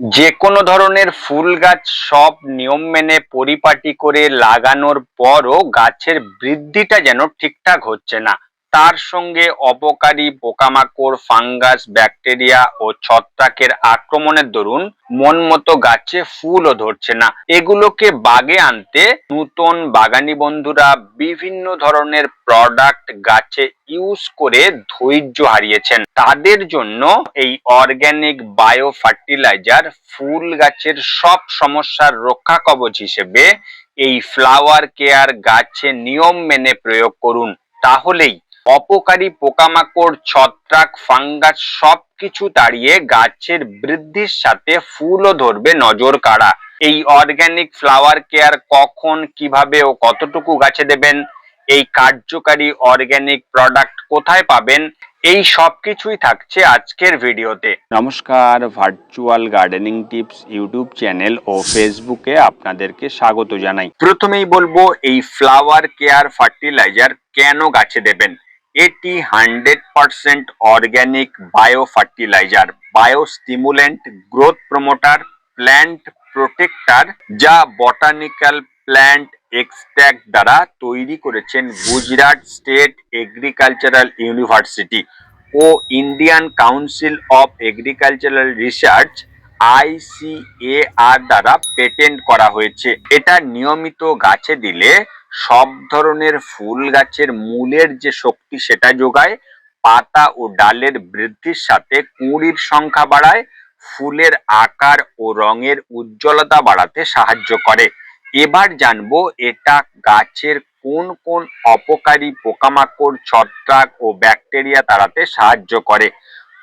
যে কোনো ধরনের ফুল গাছ সব নিয়ম মেনে পরিপাটি করে লাগানোর পরও গাছের বৃদ্ধিটা যেন ঠিকঠাক হচ্ছে না। তার সঙ্গে অপকারী পোকামাকড়, ফাঙ্গাস, ব্যাকটেরিয়া ও ছত্রাকের আক্রমণের দরুন মন মতো গাছে ফুলও ধরছে না। এগুলোকে বাগে আনতে নূতন বাগানি বন্ধুরা বিভিন্ন ধরনের প্রোডাক্ট গাছে ইউজ করে ধৈর্য হারিয়েছেন। তাদের জন্য এই অর্গানিক বায়ো ফার্টিলাইজার ফুল গাছের সব সমস্যার রক্ষা কবচ হিসেবে এই ফ্লাওয়ার কেয়ার গাছে নিয়ম মেনে প্রয়োগ করুন। তাহলেই অপকারী পোকামাকড় ছত্রাক ফাঙ্গাস সবকিছু তাড়িয়ে গাছের বৃদ্ধির সাথে ফুলও ধরবে নজর কাড়া। এই অর্গানিক ফ্লাওয়ার কেয়ার কখন কীভাবে ও কতটুকু গাছে দেবেন? এই কার্যকারী অর্গানিক প্রোডাক্ট কোথায় পাবেন? এই সব কিছুই থাকছে আজকের ভিডিওতে। নমস্কার virtual gardening tips YouTube channel ও ফেসবুকে আপনাদেরকে স্বাগত জানাই। প্রথমেই বলব এই ফ্লাওয়ার কেয়ার ফার্টিলাইজার কেন গাছে দেবেন? এটি hundred percent organic bio fertilizer bio stimulant growth promoter plant protector যা বটানিক্যাল প্ল্যান্ট এক্সট্র্যাক্ট দ্বারা তৈরি করেছেন Gujarat state agricultural university O Indian council of agricultural research ICAR দ্বারা পেটেন্ট করা হয়েছে। এটা নিয়মিত গাছে দিলে সব ধরনের ফুল গাছের মূলের যে শক্তি সেটা যোগায়, পাতা ও ডালের বৃদ্ধির সাথে কুঁড়ির সংখ্যা বাড়ায়, ফুলের আকার ও রঙের উজ্জ্বলতা বাড়াতে সাহায্য করে। এবার জানব এটা গাছের কোন কোন অপকারী পোকামাকড়, ছত্রাক ও ব্যাকটেরিয়া তাড়াতে সাহায্য করে।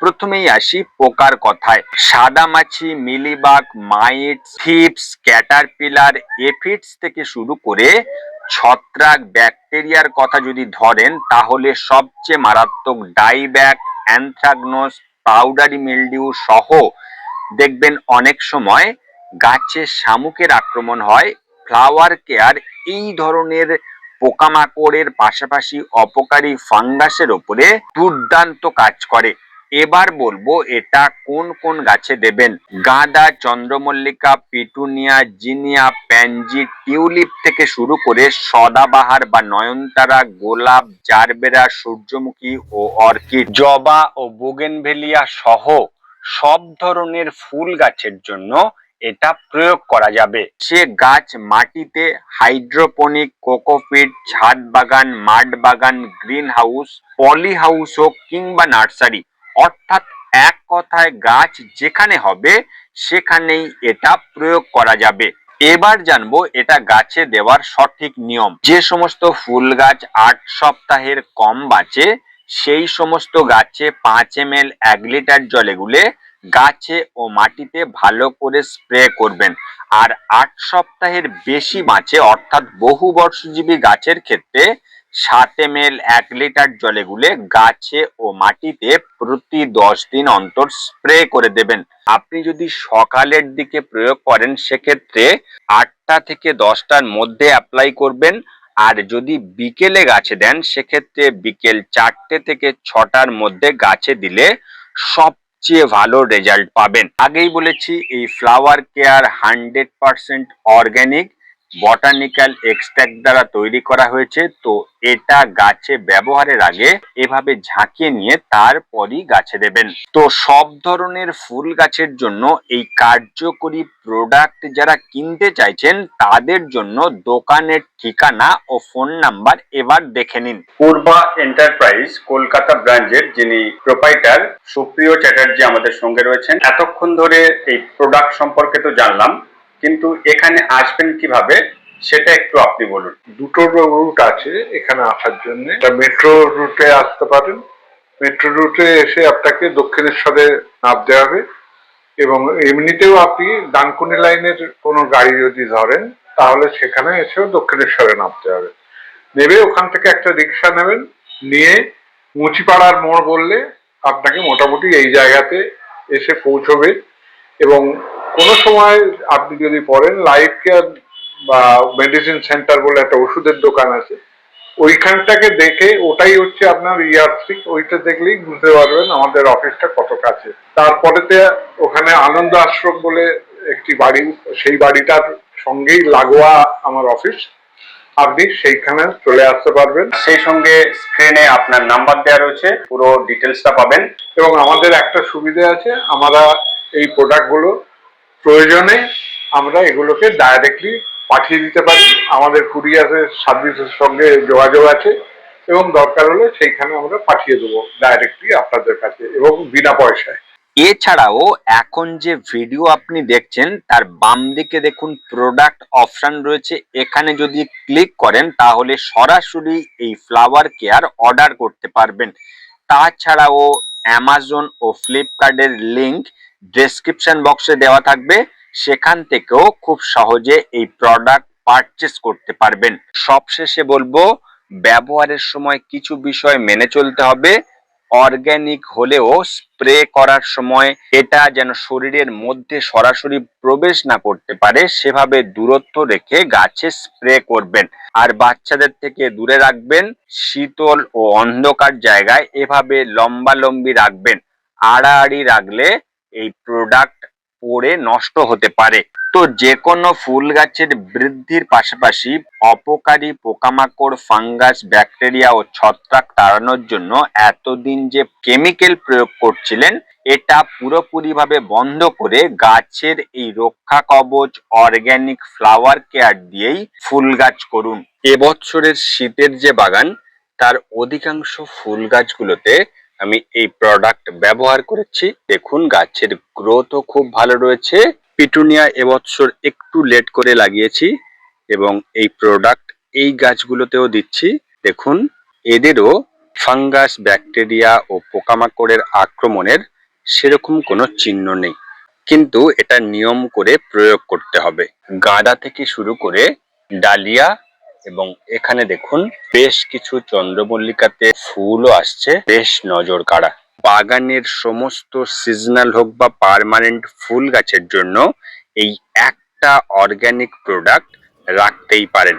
প্রথমেই আসি পোকার কথায়। সাদামাছি mealybug, mite, thrips, caterpillar, aphids থেকে শুরু করে ছত্রাক ব্যাকটেরিয়ার কথা যদি ধরেন, তাহলে সবচেয়ে মারাত্মক ডাইব্যাক, অ্যানথ্রাগনোস, পাউডারি মিলডিউ সহ দেখবেন অনেক সময় গাছে শামুকের আক্রমণ হয়, ফ্লাওয়ার কেয়ার এই ধরনের পোকামাকড়ের পাশাপাশি অপকারী ফাঙ্গাসের ওপরে দুর্দান্ত কাজ করে। এবার বলব এটা কোন কোন গাছে দেবেন? গাঁদা, চন্দ্রমল্লিকা, পিটুনিয়া, জিনিয়া, প্যানজি, টিউলিপ থেকে শুরু করে সদাবাহার বা নয়নতারা, গোলাপ, জারবেরা, সূর্যমুখী ও অর্কিড, জবা ও বুগেনভেলিয়া সহ সব ধরনের ফুল গাছের জন্য এটা প্রয়োগ করা যাবে। সে গাছ মাটিতে হাইড্রোপনিক, কোকোপিট, ছাদ বাগান মাড বাগান গ্রিন হাউস পলি হাউস হোক কিংবা নার্সারি অর্থাৎ এক কথায় গাছ যেখানে হবে, সেখানেই এটা প্রয়োগ করা যাবে। এবার জানব এটা গাছে দেওয়ার সঠিক নিয়ম। যে সমস্ত ফুল গাছ আট সপ্তাহের কম বাঁচে, সেই সমস্ত গাছে পাঁচ এম এল এক লিটার জলে গুলে গাছে ও মাটিতে ভালো করে স্প্রে করবেন। আর আট সপ্তাহের বেশি বাঁচে অর্থাৎ বহু বর্ষজীবী গাছের ক্ষেত্রে সাত এম এল এক লিটার জলে গুলে গাছে ও মাটিতে প্রতি দশ দিন অন্তর স্প্রে করে দেবেন। আপনি যদি সকালের দিকে প্রয়োগ করেন, সেক্ষেত্রে আটটা থেকে দশটার মধ্যে অ্যাপ্লাই করবেন। আর যদি বিকেলে গাছে দেন, সেক্ষেত্রে বিকেল চারটে থেকে ছটার মধ্যে গাছে দিলে সবচেয়ে ভালো রেজাল্ট পাবেন। আগেই বলেছি, এই flower care hundred percent organic. Botanical extract দ্বারা তৈরি করা হয়েছে। তো এটা গাছে ব্যবহারের আগে এভাবে ঝাঁকিয়ে নিয়ে তারপরই গাছে দেবেন। তো সব ধরনের ফুল গাছের জন্য এই কার্যকরী প্রোডাক্ট যারা কিনতে চাইছেন, তাদের জন্য দোকানের ঠিকানা ও ফোন নাম্বার এবার দেখে নিন। পূর্বা এন্টারপ্রাইজ কলকাতা ব্রাঞ্চের যিনি প্রোপাইটার সুপ্রিয় চ্যাটার্জি আমাদের সঙ্গে রয়েছেন। এতক্ষণ ধরে এই প্রোডাক্ট সম্পর্কে তো জানলাম। কিন্তু এখানে আসবেন কীভাবে, সেটা একটু আপনি বলুন। দুটো রুট আছে এখানে আসার জন্য। মেট্রো রুটে আসতে পারেন। মেট্রো রুটে এসে আপনাকে দক্ষিণেশ্বরে নামতে হবে। এবং এমনিতেও আপনি ডানকুনি লাইনের কোনো গাড়ি যদি ধরেন, তাহলে সেখানে এসেও দক্ষিণেশ্বরে নামতে হবে। নেবে ওখান থেকে একটা রিক্সা নেবেন, নিয়ে মুচিপাড়ার মোড় বললে আপনাকে মোটামুটি এই জায়গাতে এসে পৌঁছবে। এবং কোনো সময় আপনি যদি পড়েন লাইফ কেয়ার বা মেডিসিন সেন্টার বলে একটা ওষুধের দোকান আছে ওইখানটাকে দেখে ওটাই হচ্ছে আপনার ইয়ার্সিক ওইটা দেখলেই বুঝতে পারবেন আমাদের অফিসটা কত কাছে। তারপরেতে ওখানে আনন্দ আশ্রম বলে একটি বাড়ি সেই বাড়িটার সঙ্গেই লাগোয়া আমার অফিস। আপনি সেইখানে চলে আসতে পারবেন। সেই সঙ্গে স্ক্রিনে আপনার নাম্বার দেওয়া রয়েছে পুরো ডিটেলসটা পাবেন। এবং আমাদের একটা সুবিধা আছে আমরা এই প্রোডাক্টগুলো প্রয়োজনে আমরা এগুলোকে ডাইরেক্টলি পাঠিয়ে দিতে পারি। আমাদের কুরিয়ারের সার্ভিসের সঙ্গে যোগাযোগ আছে এবং দরকার হলে সেইখানে আমরা পাঠিয়ে দেবো ডাইরেক্টলি আপনাদের কাছে এবং বিনা পয়সায়। এছাড়াও এখন যে ভিডিও আপনি দেখছেন, তার বাম দিকে দেখুন প্রোডাক্ট অপশন রয়েছে। এখানে যদি ক্লিক করেন, তাহলে সরাসরি এই ফ্লাওয়ার কেয়ার অর্ডার করতে পারবেন। তাছাড়াও অ্যামাজন ও ফ্লিপকার্টের লিংক ডেসক্রিপশন বক্সে দেওয়া থাকবে, সেখান থেকেও খুব সহজে এই প্রোডাক্ট পারচেস করতে পারবেন। সবশেষে বলব, ব্যবহারের সময় কিছু বিষয় মেনে চলতে হবে অর্গ্যানিক হলেও স্প্রে করার সময় এটা যেন শরীরের মধ্যে সরাসরি প্রবেশ না করতে পারে, সেভাবে দূরত্ব রেখে গাছে স্প্রে করবেন। আর বাচ্চাদের থেকে দূরে রাখবেন, শীতল ও অন্ধকার জায়গায় এভাবে লম্বা লম্বি রাখবেন। আড়াআড়ি রাখলে এই প্রোডাক্ট পড়ে নষ্ট হতে পারে। তো যে কোনো ফুল গাছের বৃদ্ধির পাশাপাশি অপকারী পোকামাকড়, ফাঙ্গাস, ব্যাকটেরিয়া ও ছত্রাক তাড়ানোর জন্য এতদিন যে কেমিক্যাল প্রয়োগ করছিলেন, এটা পুরোপুরিভাবে বন্ধ করে গাছের এই রক্ষা কবচ, অর্গ্যানিক ফ্লাওয়ার কেয়ার দিয়েই ফুল গাছ করুন। এবছরের শীতের যে বাগান, তার অধিকাংশ ফুল গাছগুলোতে আমি এই প্রোডাক্ট ব্যবহার করেছি। দেখুন, গাছের গ্রোথও খুব ভালো রয়েছে। পিটুনিয়া এবছর একটু লেট করে লাগিয়েছি এবং এই প্রোডাক্ট এই গাছগুলোতেও দিচ্ছি। দেখুন, এদেরও ফাঙ্গাস ব্যাকটেরিয়া ও পোকামাকড়ের আক্রমণের সেরকম কোনো চিহ্ন নেই। কিন্তু এটা নিয়ম করে প্রয়োগ করতে হবে। গাঁদা থেকে শুরু করে ডালিয়া এবং এখানে দেখুন বেশ কিছু চন্দ্রমল্লিকাতে ফুলও আসছে, বেশ নজর কাড়া বাগানের সমস্ত সিজনাল হোক বা পারমানেন্ট ফুল গাছের জন্য এই একটা অর্গ্যানিক প্রোডাক্ট রাখতেই পারেন।